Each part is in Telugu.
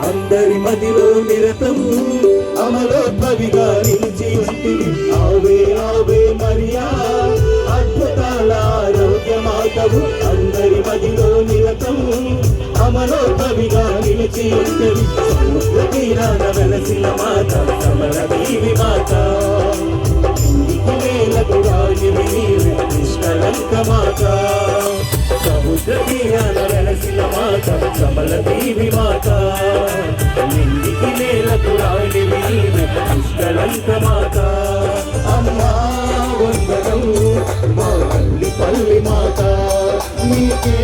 అందరి మదిలో నిరతం అమలోద్భవిగా నిలిచి ఉంటుంది. ఆవే ఆవే మరియా అద్భుతాల ఆరోగ్యమాతవు. అందరి మదిలో నిరతం అమలోద్భవిగా నిలిచి ఉంటుంది. తీరాన వెలసిన మాత సమర దేవి మాత. నిష్కలంక మాత. సముద్ర తీరాన వెలసిన మాత దేవి మాత. మాత అమ్మా వందనం మా తల్లి పల్లి మాత. నీకే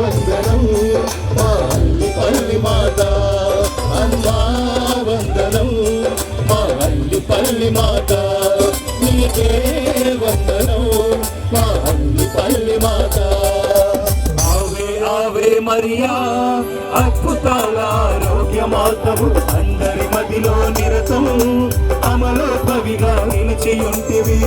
వందనం మా తల్లి పల్లి మాత. అమ్మా వందనం మా తల్లి పల్లి మాత. నీకే వందనం మా తల్లి పల్లి మాత. ఆవే ఆవే మరియా అద్భుతాల ఆరోగ్యమాతము అందరి మదిలో నిరతం అమలో కవిగా నిలిచి ఉంటివి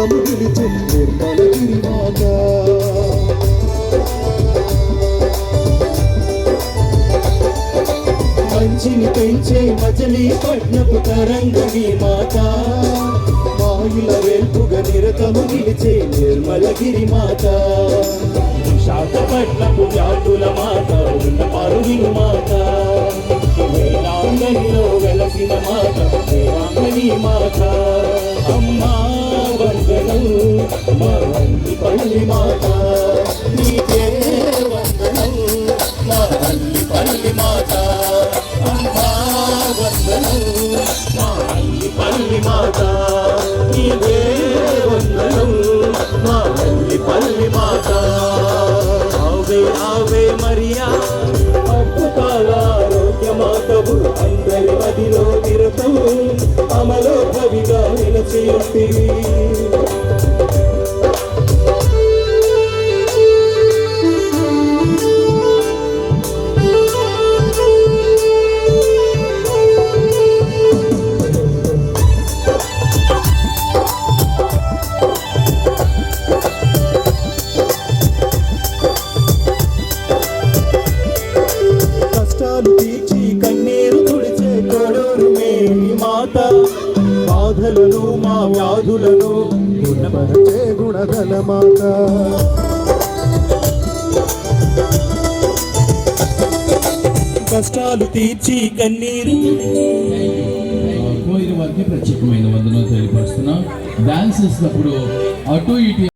నిరతము నిలిచి నిర్మలగిరి మాత మంచిని పెంచే మచలి పట్నపు తరంగడి మాత. మాయుల వెల్పుగ నిరతము నిలిచే నిర్మలగిరి మాత శాతపట్నపు జాతుల మాత ఉన్న పరువిను మాత. వేలాంగనిలో వెలసిన మాత వేలాంగని మాత. అమ్మా! మా వంది పల్లి మాత నీకే వందనం మా తల్లి పల్లి మాత అమ్మా వందనం మా తల్లి పల్లి మాత నీవే వందనం మా తల్లి పల్లి మాత ఆవే ఆవే మరియా అద్భుతాల అందరి మదిలో నిరతం అమలో కవిగా నిలచి వ్యాధులను గుణపరచే గుణగల మాత కష్టాలు తీర్చి కన్నీరు. కోయిన వారికి ప్రత్యేకమైన వందనం తెలియపరుస్తున్నాం. డాన్స్ చేసినప్పుడు అటు ఇటు